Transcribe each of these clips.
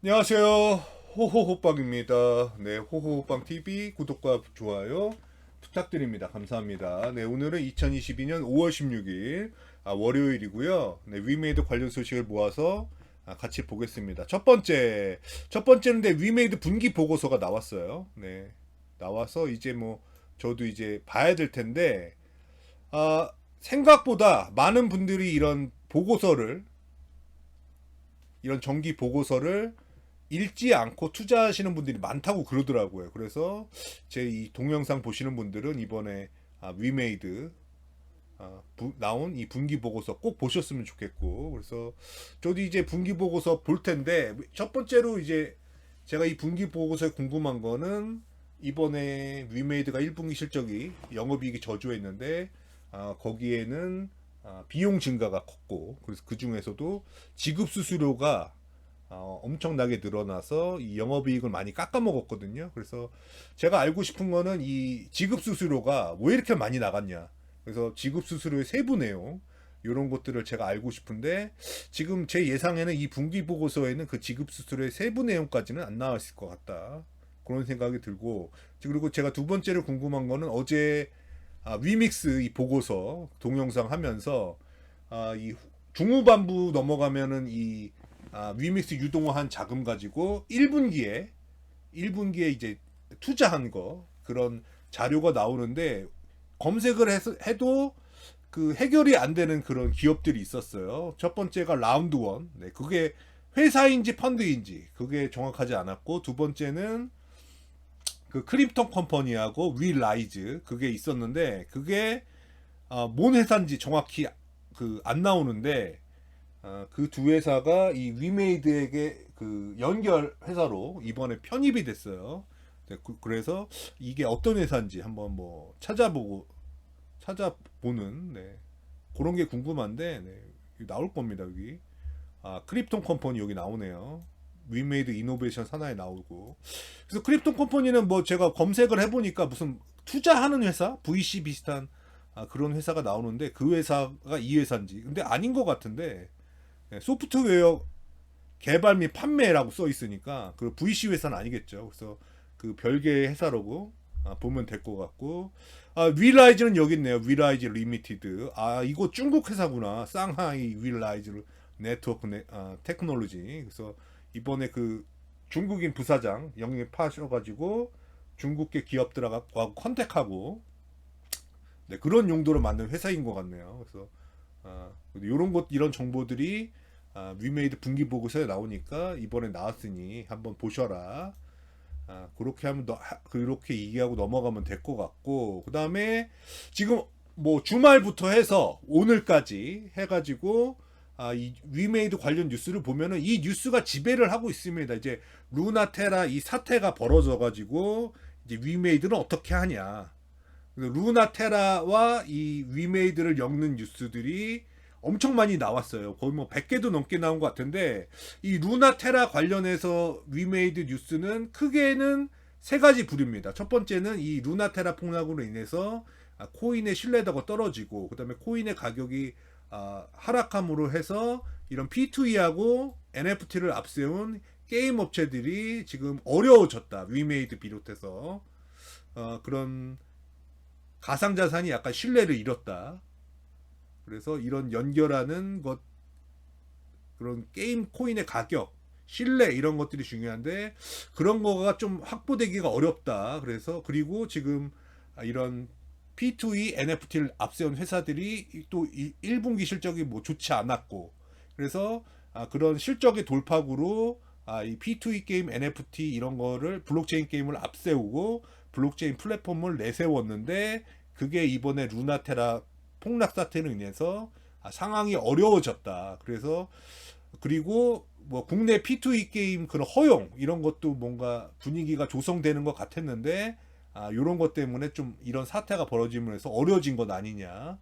안녕하세요. 호호호빵입니다. 네, 호호호빵 TV 구독과 좋아요 부탁드립니다. 감사합니다. 네, 오늘은 2022년 5월 16일 아, 월요일이고요. 네, 위메이드 관련 소식을 모아서 아, 같이 보겠습니다. 첫 번째, 첫 번째인데 위메이드 분기 보고서가 나왔어요. 네, 나와서 이제 뭐 저도 이제 봐야 될 텐데 아, 생각보다 많은 분들이 이런 보고서를 이런 정기 보고서를 읽지 않고 투자하시는 분들이 많다고 그러더라고요. 그래서 제 이 동영상 보시는 분들은 이번에 아, 위메이드 아, 부- 나온 이 분기 보고서 꼭 보셨으면 좋겠고 그래서 저도 이제 분기 보고서 볼 텐데 첫 번째로 이제 제가 이 분기 보고서에 궁금한 거는 이번에 위메이드가 1분기 실적이 영업이익이 저조했는데 아, 거기에는 아, 비용 증가가 컸고 그래서 그 중에서도 지급 수수료가 어, 엄청나게 늘어나서 이 영업이익을 많이 깎아먹었거든요. 그래서 제가 알고 싶은 거는 이 지급 수수료가 왜 이렇게 많이 나갔냐. 그래서 지급 수수료의 세부 내용 이런 것들을 제가 알고 싶은데 지금 제 예상에는 이 분기 보고서에는 그 지급 수수료의 세부 내용까지는 안 나와 있을 것 같다. 그런 생각이 들고 그리고 제가 두 번째로 궁금한 거는 어제 아, 위믹스 이 보고서 동영상 하면서 아, 이 중후반부 넘어가면은 이 아, 위믹스 유동화한 자금 가지고 1분기에 1분기에 이제 투자한 거 그런 자료가 나오는데 검색을 해서, 해도 그 해결이 안 되는 그런 기업들이 있었어요. 첫 번째가 라운드 원. 네, 그게 회사인지 펀드인지 그게 정확하지 않았고 두 번째는 그 크립톤 컴퍼니하고 위라이즈 그게 있었는데 그게 아, 뭔 회사인지 정확히 그 안 나오는데 그두 회사가 이 위메이드에게 그 연결 회사로 이번에 편입이 됐어요. 네, 그, 래서 이게 어떤 회사인지 한번 뭐 찾아보고 찾아보는 네, 그런 게 궁금한데 네, 나올 겁니다 여기. 아 크립톤 컴퍼니 여기 나오네요. 위메이드 이노베이션 산하에 나오고 그래서 크립톤 컴퍼니는 뭐 제가 검색을 해보니까 무슨 투자하는 회사 VC 비슷한 아, 그런 회사가 나오는데 그 회사가 이 회사인지 근데 아닌 것 같은데 네, 소프트웨어 개발 및 판매라고 써 있으니까 그 VC 회사는 아니겠죠. 그래서 그 별개의 회사라고 아, 보면 될 것 같고 아, 위라이즈는 여기 있네요. 위라이즈 리미티드. 아 이거 중국 회사구나. 상하이 위라이즈 네트워크 네, 아, 테크놀로지. 그래서 이번에 그 중국인 부사장 영입하셔가지고 중국계 기업 들하고 컨택하고 네, 그런 용도로 만든 회사인 것 같네요. 그래서 아, 이런 것 이런 정보들이 아, 위메이드 분기 보고서에 나오니까 이번에 나왔으니 한번 보셔라. 아, 그렇게 하면 너 하- 그렇게 얘기하고 넘어가면 될 것 같고 그 다음에 지금 뭐 주말부터 해서 오늘까지 해가지고 아, 이 위메이드 관련 뉴스를 보면은 이 뉴스가 지배를 하고 있습니다. 이제 루나테라 이 사태가 벌어져가지고 이제 위메이드는 어떻게 하냐. 루나테라와 이 위메이드를 엮는 뉴스들이 엄청 많이 나왔어요. 거의 뭐 100개도 넘게 나온 것 같은데 이 루나테라 관련해서 위메이드 뉴스는 크게는 세 가지 부류입니다. 첫 번째는 이 루나테라 폭락으로 인해서 아, 코인의 신뢰도가 떨어지고 그다음에 코인의 가격이 아, 하락함으로 해서 이런 P2E하고 NFT를 앞세운 게임 업체들이 지금 어려워졌다. 위메이드 비롯해서 어, 그런 가상자산이 약간 신뢰를 잃었다. 그래서 이런 연결하는 것 그런 게임 코인의 가격, 신뢰 이런 것들이 중요한데 그런 거가 좀 확보되기가 어렵다. 그래서 그리고 지금 이런 P2E NFT를 앞세운 회사들이 또 1분기 실적이 뭐 좋지 않았고 그래서 아, 그런 실적의 돌파구로 아, 이 P2E 게임 NFT 이런 거를 블록체인 게임을 앞세우고 블록체인 플랫폼을 내세웠는데 그게 이번에 루나테라 폭락 사태로 인해서 아, 상황이 어려워졌다. 그래서 그리고 뭐 국내 P2E 게임 그런 허용 이런 것도 뭔가 분위기가 조성되는 것 같았는데 아, 이런 것 때문에 좀 이런 사태가 벌어지면서 어려워진 것 아니냐.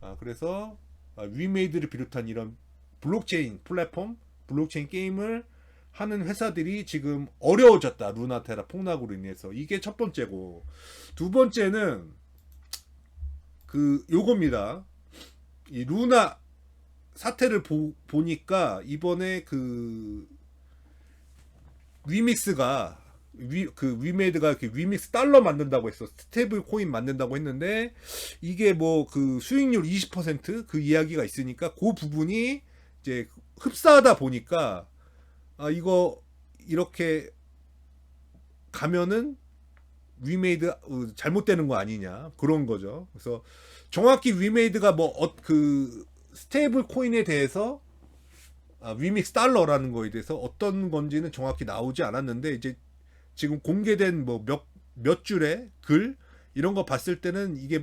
아, 그래서 아, 위메이드를 비롯한 이런 블록체인 플랫폼, 블록체인 게임을 하는 회사들이 지금 어려워졌다. 루나테라 폭락으로 인해서. 이게 첫 번째고. 두 번째는 그 요겁니다. 이 루나 사태를 보, 보니까 이번에 그 위믹스가 위, 그 위메이드가 이렇게 위믹스 달러 만든다고 했어. 스테이블 코인 만든다고 했는데 이게 뭐 그 수익률 20%그 이야기가 있으니까 그 부분이 이제 흡사하다 보니까 아 이거 이렇게 가면은 위메이드 어, 잘못되는 거 아니냐. 그런 거죠. 그래서 정확히 위메이드가 뭐 그 스테이블 코인에 대해서 아, 위믹스 달러라는 거에 대해서 어떤 건지는 정확히 나오지 않았는데 이제 지금 공개된 뭐 몇 몇 줄의 글 이런 거 봤을 때는 이게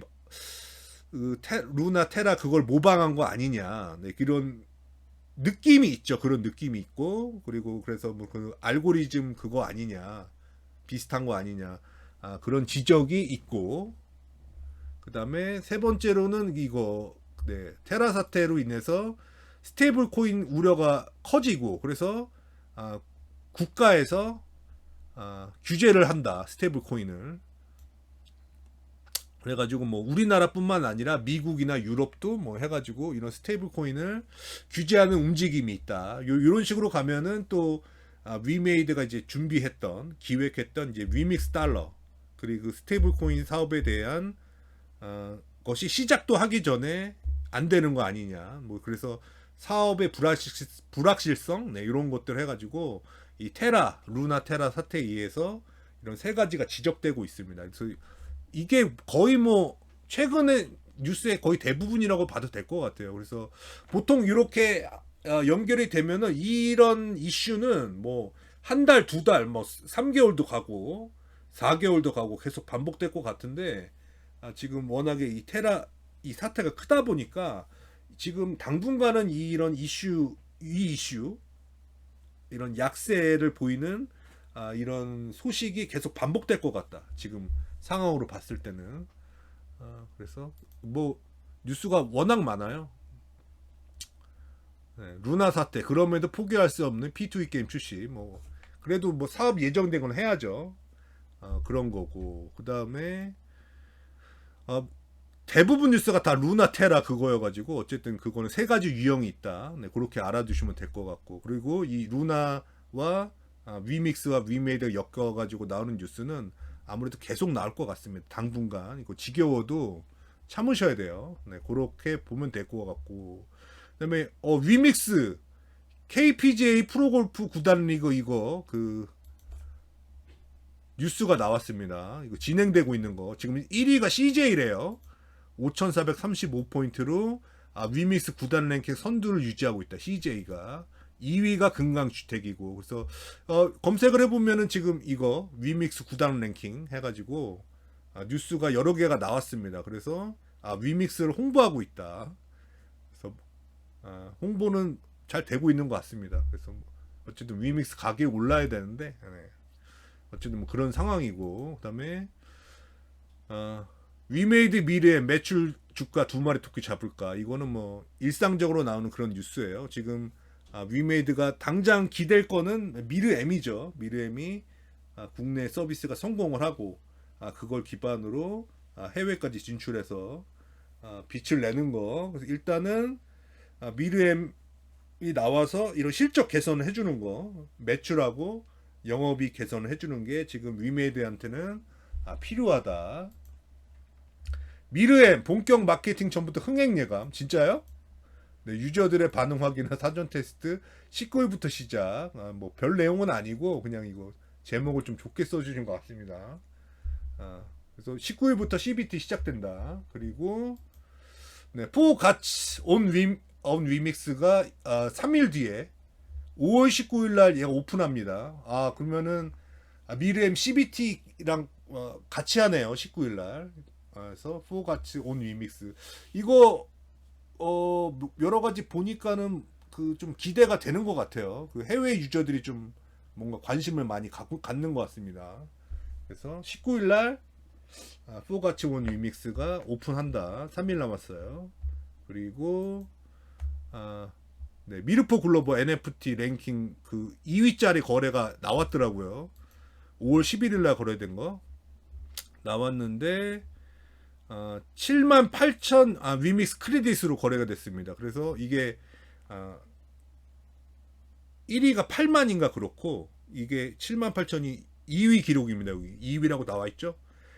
그 테, 루나 테라 그걸 모방한 거 아니냐. 네, 이런 느낌이 있죠. 그런 느낌이 있고 그리고 그래서 뭐 그 알고리즘 그거 아니냐. 비슷한 거 아니냐 아, 그런 지적이 있고 그 다음에 세 번째로는 이거 네, 테라 사태로 인해서 스테이블 코인 우려가 커지고 그래서 아, 국가에서 아, 규제를 한다 스테이블 코인을 그래가지고 뭐 우리나라뿐만 아니라 미국이나 유럽도 뭐 해가지고 이런 스테이블 코인을 규제하는 움직임이 있다. 요 이런 식으로 가면은 또 아, 위메이드가 이제 준비했던 기획했던 이제 위믹스 달러 그리고 스테이블 코인 사업에 대한 어, 것이 시작도 하기 전에 안 되는 거 아니냐. 뭐 그래서 사업의 불확실, 불확실성 네, 이런 것들 해가지고 이 테라 루나 테라 사태에 의해서 이런 세 가지가 지적되고 있습니다. 그래서 이게 거의 뭐 최근에 뉴스의 거의 대부분이라고 봐도 될 것 같아요. 그래서 보통 이렇게 어, 연결이 되면은 이런 이슈는 뭐 한 달, 두 달, 뭐 3개월도 가고 4개월도 가고 계속 반복될 것 같은데 아, 지금 워낙에 이 테라 이 사태가 크다 보니까 지금 당분간은 이런 이슈 이 이슈 이런 약세를 보이는 아, 이런 소식이 계속 반복될 것 같다. 지금 상황으로 봤을 때는 아, 그래서 뭐 뉴스가 워낙 많아요. 네, 루나 사태 그럼에도 포기할 수 없는 P2E 게임 출시 뭐 그래도 뭐 사업 예정된 건 해야죠. 어, 그런 거고 그 다음에 어, 대부분 뉴스가 다 루나 테라 그거여가지고 어쨌든 그거는 세 가지 유형이 있다. 네, 그렇게 알아두시면 될 것 같고 그리고 이 루나와 아, 위믹스와 위메이드가 엮여가지고 나오는 뉴스는 아무래도 계속 나올 것 같습니다. 당분간 이거 지겨워도 참으셔야 돼요. 네, 그렇게 보면 될 것 같고 그다음에 어 위믹스 KPGA 프로골프 구단 리그 이거 그 뉴스가 나왔습니다. 이거 진행되고 있는 거. 지금 1위가 CJ래요. 5,435포인트로 아, 위믹스 구단 랭킹 선두를 유지하고 있다. CJ가. 2위가 금강주택이고. 그래서 어, 검색을 해보면은 지금 이거 위믹스 구단 랭킹 해가지고 아, 뉴스가 여러 개가 나왔습니다. 그래서 아, 위믹스를 홍보하고 있다. 그래서 아, 홍보는 잘 되고 있는 것 같습니다. 그래서 뭐 어쨌든 위믹스 가격이 올라야 되는데 네. 어쨌든 뭐 그런 상황이고 그다음에 어, 위메이드 미래의 매출 주가 두 마리 토끼 잡을까 이거는 뭐 일상적으로 나오는 그런 뉴스예요. 지금 아, 위메이드가 당장 기댈 거는 미르엠이죠. 미르엠이 아, 국내 서비스가 성공을 하고 아, 그걸 기반으로 아, 해외까지 진출해서 아, 빛을 내는 거. 그래서 일단은 아, 미르엠이 나와서 이런 실적 개선을 해주는 거 매출하고 영업이 개선을 해주는 게 지금 위메이드한테는 아, 필요하다. 미르엠 본격 마케팅 전부터 흥행 예감 진짜요? 네, 유저들의 반응 확인과 사전 테스트 19일부터 시작. 아, 뭐별 내용은 아니고 그냥 이거 제목을 좀 좋게 써주신 것 같습니다. 아, 그래서 19일부터 CBT 시작된다. 그리고 네, 포 가치 온 위, 온 위믹스가 아, 3일 뒤에 5월 19일 날 얘가 오픈합니다. 아 그러면은 아, 미르엠 CBT랑 어, 같이 하네요. 19일 날. 아, 그래서 포 같이 온 위믹스 이거 어뭐 여러 가지 보니까는 그 좀 기대가 되는 것 같아요. 그 해외 유저들이 좀 뭔가 관심을 많이 갖고 갖는 것 같습니다. 그래서 19일 날 아, 포가치 온 위믹스가 오픈한다. 3일 남았어요. 그리고 아 네, 미르포 글로벌 NFT 랭킹 그 2위짜리 거래가 나왔더라고요. 5월 11일 날 거래된 거 나왔는데 어, 7만 8천 아, 위믹스 크레딧으로 거래가 됐습니다. 그래서 이게 아, 1위가 8만인가 그렇고 이게 7만 8천이 2위 기록입니다. 여기 2위라고 나와 있죠.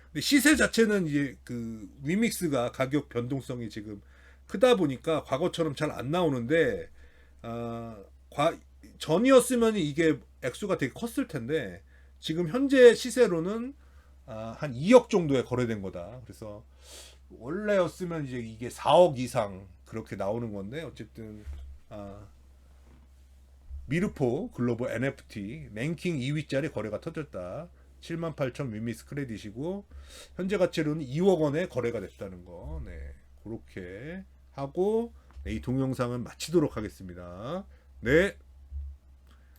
근데 시세 자체는 이제 그 위믹스가 가격 변동성이 지금 크다 보니까 과거처럼 잘 안 나오는데 아, 과, 전이었으면 이게 액수가 되게 컸을 텐데 지금 현재 시세로는 아, 한 2억 정도에 거래된 거다. 그래서 원래였으면 이제 이게 4억 이상 그렇게 나오는 건데 어쨌든 아, 미르포 글로벌 NFT 랭킹 2위짜리 거래가 터졌다. 7만 8천 위미스 크레딧이고 현재 가치로는 2억 원에 거래가 됐다는 거. 네. 그렇게 하고 네, 이 동영상은 마치도록 하겠습니다. 네.